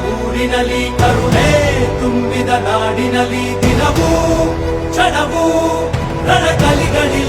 ಊರಿನಲ್ಲಿ ಕರುಣೆ ತುಂಬಿದ ನಾಡಿನಲ್ಲಿ ದಿನವೂ ಕ್ಷಣವೂ ರಣಕಲಿಗಳಿಲ್ಲಿ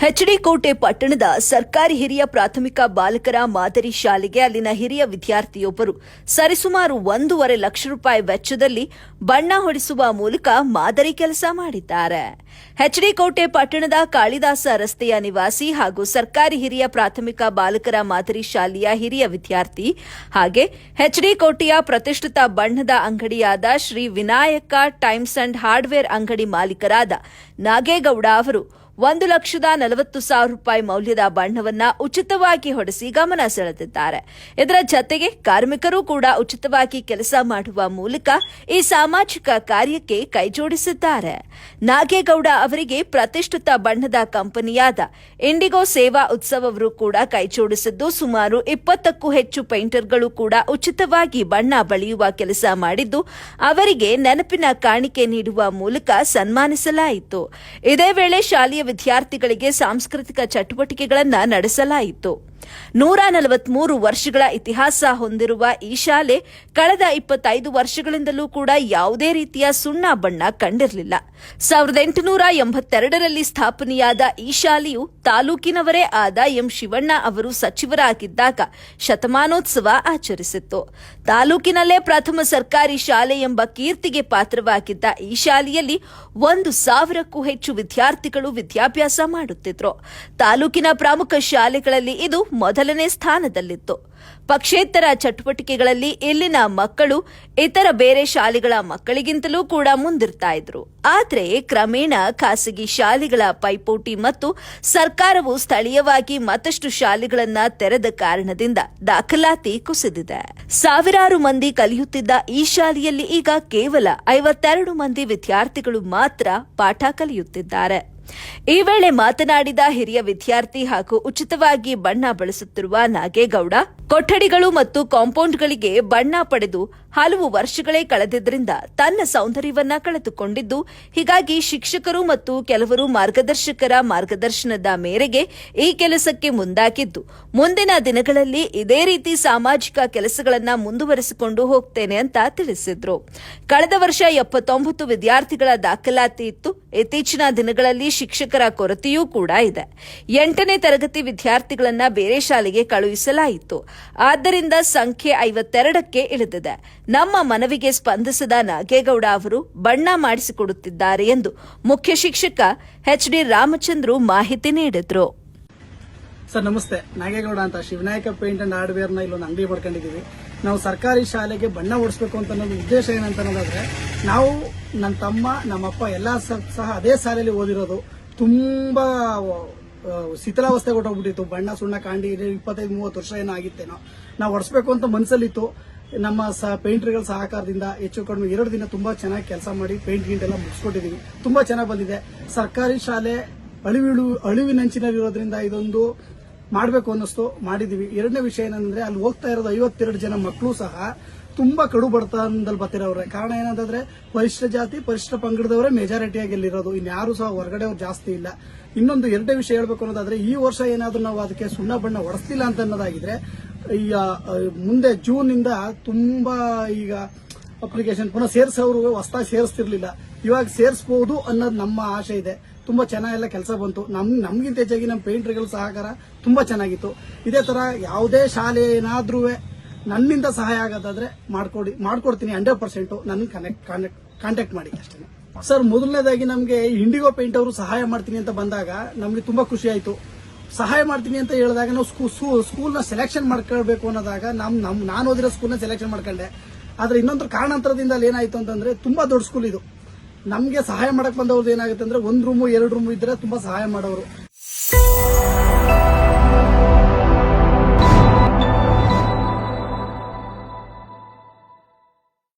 ಎಚ್ಡಿ ಕೋಟೆ ಪಟ್ಟಣದ ಸರ್ಕಾರಿ ಹಿರಿಯ ಪ್ರಾಥಮಿಕ ಬಾಲಕರ ಮಾದರಿ ಶಾಲೆಗೆ ಅಲ್ಲಿನ ಹಿರಿಯ ವಿದ್ಯಾರ್ಥಿಯೊಬ್ಬರು ಸರಿಸುಮಾರು ಒಂದೂವರೆ ಲಕ್ಷ ರೂಪಾಯಿ ವೆಚ್ಚದಲ್ಲಿ ಬಣ್ಣ ಹೊಡಿಸುವ ಮೂಲಕ ಮಾದರಿ ಕೆಲಸ ಮಾಡಿದ್ದಾರೆ. ಹೆಚ್ಡಿಕೋಟೆ ಕೋಟೆ ಪಟ್ಟಣದ ಕಾಳಿದಾಸ ರಸ್ತೆಯ ನಿವಾಸಿ ಹಾಗೂ ಸರ್ಕಾರಿ ಹಿರಿಯ ಪ್ರಾಥಮಿಕ ಬಾಲಕರ ಮಾದರಿ ಶಾಲೆಯ ಹಿರಿಯ ವಿದ್ಯಾರ್ಥಿ ಹಾಗೆ ಹೆಚ್ಡಿಕೋಟೆಯ ಪ್ರತಿಷ್ಠಿತ ಬಣ್ಣದ ಅಂಗಡಿಯಾದ Shri Vinayaka Times and hardware ಅಂಗಡಿ ಮಾಲೀಕರಾದ ನಾಗೇಗೌಡ ಅವರು ಒಂದು ಲಕ್ಷದ ನಲವತ್ತು ಸಾವಿರ ರೂಪಾಯಿ ಮೌಲ್ಯದ ಬಣ್ಣವನ್ನ ಉಚಿತವಾಗಿ ಹೊಡೆಸಿ ಗಮನ ಸೆಳೆದಿದ್ದಾರೆ. ಇದರ ಜತೆಗೆ ಕಾರ್ಮಿಕರು ಕೂಡ ಉಚಿತವಾಗಿ ಕೆಲಸ ಮಾಡುವ ಮೂಲಕ ಈ ಸಾಮಾಜಿಕ ಕಾರ್ಯಕ್ಕೆ ಕೈಜೋಡಿಸಿದ್ದಾರೆ. ನಾಗೇಗೌಡ ಅವರಿಗೆ ಪ್ರತಿಷ್ಠಿತ ಬಣ್ಣದ ಕಂಪನಿಯಾದ ಇಂಡಿಗೋ ಸೇವಾ ಉತ್ಸವವರು ಕೂಡ ಕೈಜೋಡಿಸಿದ್ದು ಸುಮಾರು ಇಪ್ಪತ್ತಕ್ಕೂ ಹೆಚ್ಚು ಪೇಂಟರ್ಗಳು ಕೂಡ ಉಚಿತವಾಗಿ ಬಣ್ಣ ಬಳಿಯುವ ಕೆಲಸ ಮಾಡಿದ್ದು, ಅವರಿಗೆ ನೆನಪಿನ ಕಾಣಿಕೆ ನೀಡುವ ಮೂಲಕ ಸನ್ಮಾನಿಸಲಾಯಿತು. ಇದೇ ವೇಳೆ ಶಾಲೆಯ ವಿದ್ಯಾರ್ಥಿಗಳಿಗೆ ಸಾಂಸ್ಕೃತಿಕ ಚಟುವಟಿಕೆಗಳನ್ನು ನಡೆಸಲಾಯಿತು. ನೂರ ನಲವತ್ಮೂರು ವರ್ಷಗಳ ಇತಿಹಾಸ ಹೊಂದಿರುವ ಈ ಶಾಲೆ ಕಳೆದ ಇಪ್ಪತ್ತೈದು ವರ್ಷಗಳಿಂದಲೂ ಕೂಡ ಯಾವುದೇ ರೀತಿಯ ಸುಣ್ಣ ಬಣ್ಣ ಕಂಡಿರಲಿಲ್ಲ. ಸಾವಿರದ ಎಂಟುನೂರ ಎಂಬತ್ತೆರಡರಲ್ಲಿ ಸ್ಥಾಪನೆಯಾದ ಈ ಶಾಲೆಯು ತಾಲೂಕಿನವರೇ ಆದ ಎಂ ಶಿವಣ್ಣ ಅವರು ಸಚಿವರಾಗಿದ್ದಾಗ ಶತಮಾನೋತ್ಸವ ಆಚರಿಸಿತ್ತು. ತಾಲೂಕಿನಲ್ಲೇ ಪ್ರಥಮ ಸರ್ಕಾರಿ ಶಾಲೆ ಎಂಬ ಕೀರ್ತಿಗೆ ಪಾತ್ರವಾಗಿದ್ದ ಈ ಶಾಲೆಯಲ್ಲಿ ಒಂದು ಸಾವಿರಕ್ಕೂ ಹೆಚ್ಚು ವಿದ್ಯಾರ್ಥಿಗಳು ವಿದ್ಯಾಭ್ಯಾಸ ಮಾಡುತ್ತಿದ್ರು. ತಾಲೂಕಿನ ಪ್ರಮುಖ ಶಾಲೆಗಳಲ್ಲಿ ಇದು ಮೊದಲನೇ ಸ್ಥಾನದಲ್ಲಿತ್ತು. ಪಕ್ಷೇತರ ಚಟುವಟಿಕೆಗಳಲ್ಲಿ ಇಲ್ಲಿನ ಮಕ್ಕಳು ಇತರ ಬೇರೆ ಶಾಲೆಗಳ ಮಕ್ಕಳಿಗಿಂತಲೂ ಕೂಡ ಮುಂದಿರ್ತಾ ಇದ್ರು. ಆದರೆ ಕ್ರಮೇಣ ಖಾಸಗಿ ಶಾಲೆಗಳ ಪೈಪೋಟಿ ಮತ್ತು ಸರ್ಕಾರವು ಸ್ಥಳೀಯವಾಗಿ ಮತ್ತಷ್ಟು ಶಾಲೆಗಳನ್ನ ತೆರೆದ ಕಾರಣದಿಂದ ದಾಖಲಾತಿ ಕುಸಿದಿದೆ. ಸಾವಿರಾರು ಮಂದಿ ಕಲಿಯುತ್ತಿದ್ದ ಈ ಶಾಲೆಯಲ್ಲಿ ಈಗ ಕೇವಲ ಐವತ್ತೆರಡು ಮಂದಿ ವಿದ್ಯಾರ್ಥಿಗಳು ಮಾತ್ರ ಪಾಠ ಕಲಿಯುತ್ತಿದ್ದಾರೆ. ಈ ವೇಳೆ ಮಾತನಾಡಿದ ಹಿರಿಯ ವಿದ್ಯಾರ್ಥಿ ಹಾಗೂ ಉಚಿತವಾಗಿ ಬಣ್ಣ ಬಳಸುತ್ತಿರುವ ನಾಗೇಗೌಡ ಕೊಠಡಿಗಳು ಮತ್ತು ಕಾಂಪೌಂಡ್ಗಳಿಗೆ ಬಣ್ಣ ಪಡೆದು ಹಲವು ವರ್ಷಗಳೇ ಕಳೆದಿದ್ದರಿಂದ ತನ್ನ ಸೌಂದರ್ಯವನ್ನ ಕಳೆದುಕೊಂಡಿದ್ದು, ಹೀಗಾಗಿ ಶಿಕ್ಷಕರು ಮತ್ತು ಕೆಲವರು ಮಾರ್ಗದರ್ಶಕರ ಮಾರ್ಗದರ್ಶನದ ಮೇರೆಗೆ ಈ ಕೆಲಸಕ್ಕೆ ಮುಂದಾಗಿದ್ದು, ಮುಂದಿನ ದಿನಗಳಲ್ಲಿ ಇದೇ ರೀತಿ ಸಾಮಾಜಿಕ ಕೆಲಸಗಳನ್ನ ಮುಂದುವರೆಸಿಕೊಂಡು ಹೋಗ್ತೇನೆ ಅಂತ ತಿಳಿಸಿದ್ರು. ಕಳೆದ ವರ್ಷ ಎಪ್ಪತ್ತೊಂಬತ್ತು ವಿದ್ಯಾರ್ಥಿಗಳ ದಾಖಲಾತಿ ಇತ್ತು. ಇತ್ತೀಚಿನ ದಿನಗಳಲ್ಲಿ ಶಿಕ್ಷಕರ ಕೊರತೆಯೂ ಕೂಡ ಇದೆ. ಎಂಟನೇ ತರಗತಿ ವಿದ್ಯಾರ್ಥಿಗಳನ್ನ ಬೇರೆ ಶಾಲೆಗೆ ಕಳುಹಿಸಲಾಯಿತು. ಆದ್ದರಿಂದ ಸಂಖ್ಯೆ ಐವತ್ತೆರಡಕ್ಕೆ ಇಳಿದಿದೆ. ನಮ್ಮ ಮನವಿಗೆ ಸ್ಪಂದಿಸಿದ ನಾಗೇಗೌಡ ಅವರು ಬಣ್ಣ ಮಾಡಿಸಿಕೊಡುತ್ತಿದ್ದಾರೆ ಎಂದು ಮುಖ್ಯ ಶಿಕ್ಷಕ ಎಚ್ ಡಿ ರಾಮಚಂದ್ರು ಮಾಹಿತಿ ನೀಡಿದ್ರು. ಸರ್, ನಮಸ್ತೆ. ನಾಗೇಗೌಡ ಅಂತ ಶಿವನಾಯಕ ಪೇಂಟ್ ಅಂಡ್ ಹಾರ್ಡ್ವೇರ್ನ ಇಲ್ಲೊಂದು ಅಂಗಡಿ ಪಡ್ಕೊಂಡಿದ್ದೀವಿ ನಾವು ಸರ್ಕಾರಿ ಶಾಲೆಗೆ ಬಣ್ಣ ಓಡಿಸ್ಬೇಕು ಅಂತ ಅನ್ನೋದು ಉದ್ದೇಶ ಏನಂತ ಅನ್ನೋದಾದ್ರೆ, ನಾವು ನನ್ನ ತಮ್ಮ, ನಮ್ಮಪ್ಪ ಎಲ್ಲ ಸಹ ಅದೇ ಶಾಲೆಯಲ್ಲಿ ಓದಿರೋದು ತುಂಬಾ ಶಿಥಿಲಾವಸ್ಥೆ ಕೊಟ್ಟೋಗ್ಬಿಟ್ಟಿತ್ತು ಬಣ್ಣ ಸುಣ್ಣ ಕಾಂಡಿ ಇಪ್ಪತ್ತೈದು, ಮೂವತ್ತು ವರ್ಷ ಏನೋ ಆಗಿತ್ತೇನೋ. ನಾವು ಹೊಡಿಸ್ಬೇಕು ಅಂತ ಮನಸ್ಸಲ್ಲಿತ್ತು ನಮ್ಮ ಸ, ಪೇಂಟ್ರ್ಗಳ ಸಹಕಾರದಿಂದ ಹೆಚ್ಚು ಕಡಿಮೆ ಎರಡು ದಿನ ತುಂಬಾ ಚೆನ್ನಾಗಿ ಕೆಲಸ ಮಾಡಿ ಪೇಂಟ್ ಗಿಂಟ್ ಎಲ್ಲ ಮುಗಿಸ್ಕೊಟ್ಟಿದೀವಿ. ತುಂಬಾ ಚೆನ್ನಾಗಿ ಬಂದಿದೆ. ಸರ್ಕಾರಿ ಶಾಲೆ ಅಳಿವಿಳು, ಅಳಿವಿನಂಚಿನಲ್ಲಿರೋದ್ರಿಂದ ಇದೊಂದು ಮಾಡಬೇಕು ಅನ್ನಿಸ್ತು, ಮಾಡಿದೀವಿ. ಎರಡನೇ ವಿಷಯ ಏನಂದ್ರೆ, ಅಲ್ಲಿ ಹೋಗ್ತಾ ಇರೋದು ಐವತ್ತೆರಡು ಜನ ಮಕ್ಕಳು ಸಹ ತುಂಬಾ ಕಡು ಬಡತನದಲ್ಲಿ ಬರ್ತಿರೋವ್ರೆ. ಕಾರಣ ಏನಂತಂದ್ರೆ, ಪರಿಷ್ಠ ಜಾತಿ, ಪರಿಷ್ಠ ಪಂಗಡದವರೇ ಮೆಜಾರಿಟಿಯಾಗಿ ಇಲ್ಲಿರೋದು ಇನ್ಯಾರು ಸಹ ಹೊರಗಡೆ ಅವ್ರು ಜಾಸ್ತಿ ಇಲ್ಲ. ಇನ್ನೊಂದು ಎರಡನೇ ವಿಷಯ ಹೇಳ್ಬೇಕು ಅನ್ನೋದಾದ್ರೆ, ಈ ವರ್ಷ ಏನಾದ್ರೂ ನಾವು ಅದಕ್ಕೆ ಸುಣ್ಣ ಬಣ್ಣ ಹೊಡೆಸ್ತಿಲ್ಲ ಅಂತ ಅನ್ನೋದಾಗಿದ್ರೆ ಈಗ ಮುಂದೆ ಜೂನ್ ಇಂದ ತುಂಬಾ ಈಗ ಅಪ್ಲಿಕೇಶನ್ ಪುನಃ ಸೇರಿಸೋರು ಹೊಸ್ತಾಗಿ ಸೇರಿಸ್ತಿರ್ಲಿಲ್ಲ. ಇವಾಗ ಸೇರಿಸಬಹುದು ಅನ್ನೋದು ನಮ್ಮ ಆಶೆ ಇದೆ. ತುಂಬಾ ಚೆನ್ನಾಗೆಲ್ಲ ಕೆಲಸ ಬಂತು. ನಮ್, ನಮ್ಗಿಂತ ಹೆಚ್ಚಾಗಿ ನಮ್ಮ ಪೇಂಟರ್ಗಳ ಸಹಕಾರ ತುಂಬಾ ಚೆನ್ನಾಗಿತ್ತು. ಇದೇ ತರ ಯಾವುದೇ ಶಾಲೆ ಏನಾದ್ರೂ ನನ್ನಿಂದ ಸಹಾಯ ಆಗೋದಾದ್ರೆ ಮಾಡ್ಕೊಡಿ, ಮಾಡ್ಕೊಡ್ತೀನಿ ಹಂಡ್ರೆಡ್ ಪರ್ಸೆಂಟ್ ನನ್ನ ಕನೆಕ್ಟ್ ಕಾಂಟ್ಯಾಕ್ಟ್ ಮಾಡಿ ಅಷ್ಟೇ ಸರ್ ಮೊದಲನೇದಾಗಿ ನಮಗೆ ಇಂಡಿಗೋ ಪೇಂಟ್ ಅವರು ಸಹಾಯ ಮಾಡ್ತೀನಿ ಅಂತ ಬಂದಾಗ ನಮಗೆ ತುಂಬಾ ಖುಷಿ ಆಯಿತು. ಸಹಾಯ ಮಾಡ್ತೀನಿ ಅಂತ ಹೇಳಿದಾಗ ನಾವು ಸ್ಕೂಲ್ ಸ್ಕೂಲ್ನ ಸೆಲೆಕ್ಷನ್ ಮಾಡ್ಕೊಳ್ಬೇಕು ಅನ್ನೋದಾಗ ನಮ್ ನಮ್, ನಾನು ಓದಿರೋ ಸ್ಕೂಲ್ನ ಸೆಲೆಕ್ಷನ್ ಮಾಡ್ಕೊಂಡೆ. ಆದ್ರೆ ಇನ್ನೊಂದು ಕಾರಣಾಂತರದಿಂದ ಅಲ್ಲಿ ಏನಾಯ್ತು ಅಂತಂದ್ರೆ ತುಂಬಾ ದೊಡ್ಡ ಸ್ಕೂಲ್ ಇದು. ನಮ್ಗೆ ಸಹಾಯ ಮಾಡಕ್ ಬಂದವ್ರದ್ದು ಏನಾಗುತ್ತೆ ಅಂದ್ರೆ ಒಂದ್ ರೂಮು ಎರಡು ರೂಮ್ ಇದ್ರೆ ತುಂಬಾ ಸಹಾಯ ಮಾಡೋರು.